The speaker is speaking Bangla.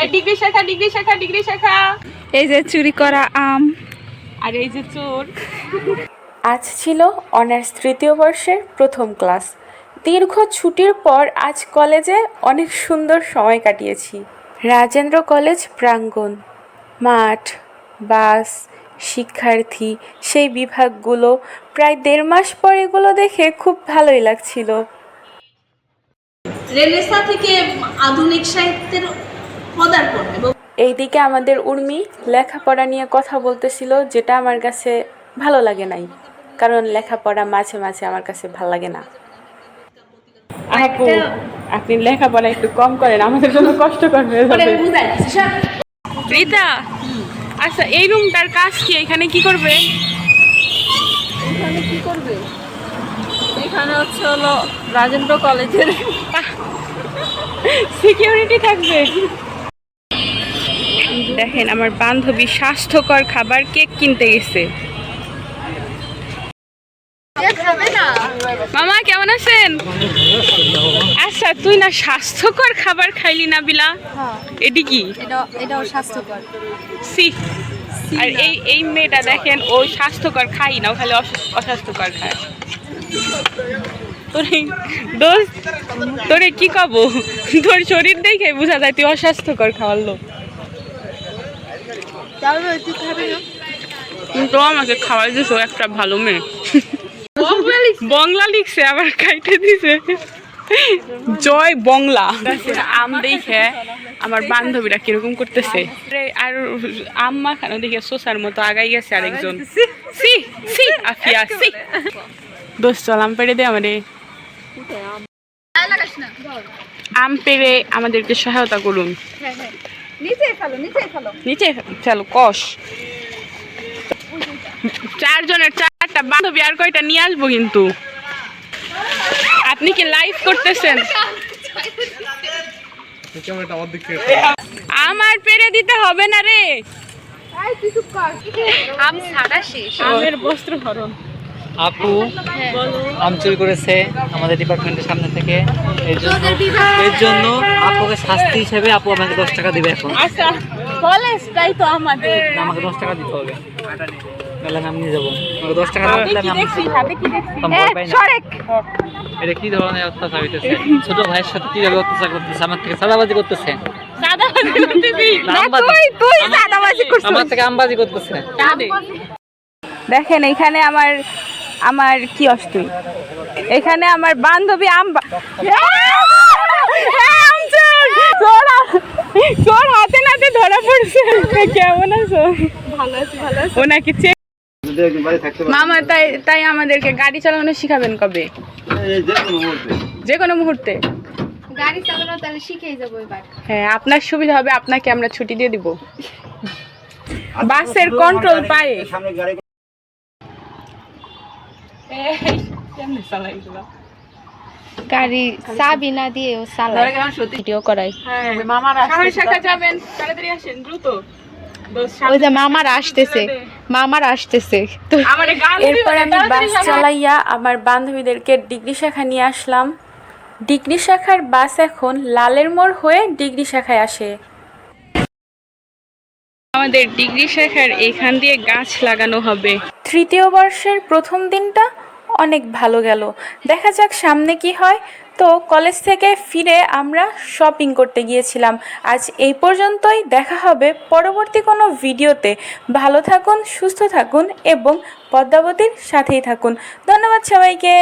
এই ডিগ্রি শাখা ডিগ্রি শাখা ডিগ্রি শাখা। এই যে চুরি করা আম। আর এই যে চোর। আজ ছিল অনার্স তৃতীয় বর্ষের প্রথম ক্লাস। দীর্ঘ ছুটির পর আজ কলেজে অনেক সুন্দর সময় কাটিয়েছি। রাজেন্দ্র কলেজ প্রাঙ্গণ। মাঠ বাস শিক্ষার্থী সেই বিভাগগুলো প্রায় দেড় মাস পর এগুলো দেখে খুব ভালোই লাগছিল। রেনেসা থেকে আধুনিক সাহিত্যের পদার্পণ এবং এইদিকে আমাদের উর্মি লেখাপড়া নিয়ে কথা বলতেছিল যেটা আমার কাছে ভালো লাগে নাই। কারণ লেখাপড়া মাঝে মাঝে আমার কাছে ভালো লাগে না। আপু আপনি লেখাপড়া একটু কম করেন আমাদের জন্য দিচ্ছি, সব। রীতা আচ্ছা এই রুমটার কাজ কি? এখানে কি করবে? এখানে কি করবে? এখানে হচ্ছে হলো রাজেন্দ্র কলেজের। সিকিউরিটি থাকবে। দেখেন আমার বান্ধবী স্বাস্থ্যকর খাবার কেক কিনতে গেছে। মামা কেমন আছেন? আচ্ছা তুই না স্বাস্থ্যকর খাবার খাইলি না বিলা? এটি কি? এটা সি আর এই এই মেয়েটা দেখেন ও স্বাস্থ্যকর খাই না ও খালি অস্বাস্থ্যকর খায়। তোরে কি কব? তোর শরীর দেখে বোঝা যায় তুই অস্বাস্থ্যকর খাওয়ার লোক। কিন্তু আমাকে খাওয়াই দিছো একটা ভালো মেয়ে। বংলা লিখছে। আবার খাইতে দিছে। জয় বংলা। আম দেখে আমার বান্ধবীরা কীরকম করতেছে। আর আম মাখানো দেখে সোসার মতো আগাই গেছে আরেকজন। সি সি আফিয়া সি। দোষ চল আম পেড়ে দে আমারে। আম। পেড়ে আমাদেরকে সহায়তা করুন। নিচে ফেলো নিচে ফেলো কষ। চারজনের চারটা বান্ধবী আর কয়টা নিয়ে আসব কিন্তু। আপনি কি লাইভ করতেছেন? আমার পেরে দিতে হবে না রে। আম ছাড়া শেষ। আমের বস্ত্র হরণ। আপু আম চুরি করেছে আমাদের ডিপার্টমেন্টের সামনে থেকে। এর জন্য এর জন্য আপুকে শাস্তি হিসেবে আপু আমাকে দশ টাকা দিবে এখন। আচ্ছা কলেজটাই তো আমাদের। আমাকে দশ টাকা দিতে হবে। তাহলে আমি নিয়ে যাব। আমাকে দশ টাকা দিলে আমি। এটা কি ধরনের অত্যাচার হইতেছে? ছোট ভাইয়ের সাথে কীভাবে অত্যাচার করতেছে? থেকে সাদাবাজি করতেছে। আমার থেকে আমবাজি করতেছে। দেখেন এখানে আমার আমার কি অস্তুই এখানে আমার বান্ধবী আম চোর হাতে নাতে ধরা পড়ছে। কেমন আছো? ভালো আছি ভালো আছি। ও চেক মামা তাই তাই আমাদেরকে গাড়ি চালানো শিখাবেন কবে? যে কোনো মুহূর্তে। গাড়ি চালানো তাহলে শিখেই যাব এবার। হ্যাঁ আপনার সুবিধা হবে আপনাকে আমরা ছুটি দিয়ে দিব। বাসের কন্ট্রোল পায়ে। কেমনে চালাই এগুলো? গাড়ি চাবি না দিয়ে ও চালায় ভিডিও করাই শাখা যাবেন তাড়াতাড়ি আসেন দ্রুত। ওই যে মামার আসতেছে। মামার আসতেছে। তো এরপর আমি বাস চালাইয়া আমার বান্ধবীদেরকে ডিগ্রি শাখা নিয়ে আসলাম। ডিগ্রি শাখার বাস এখন লালের মোড় হয়ে ডিগ্রি শাখায় আসে। আমাদের ডিগ্রি শাখার এখান দিয়ে গাছ লাগানো হবে। তৃতীয় বর্ষের প্রথম দিনটা অনেক ভালো গেল। দেখা যাক সামনে কি হয়। তো কলেজ থেকে ফিরে আমরা শপিং করতে গিয়েছিলাম। আজ এই পর্যন্তই। দেখা হবে পরবর্তী কোনো ভিডিওতে। ভালো থাকুন, সুস্থ থাকুন এবং পদ্মাবতীর সাথেই থাকুন। ধন্যবাদ সবাইকে।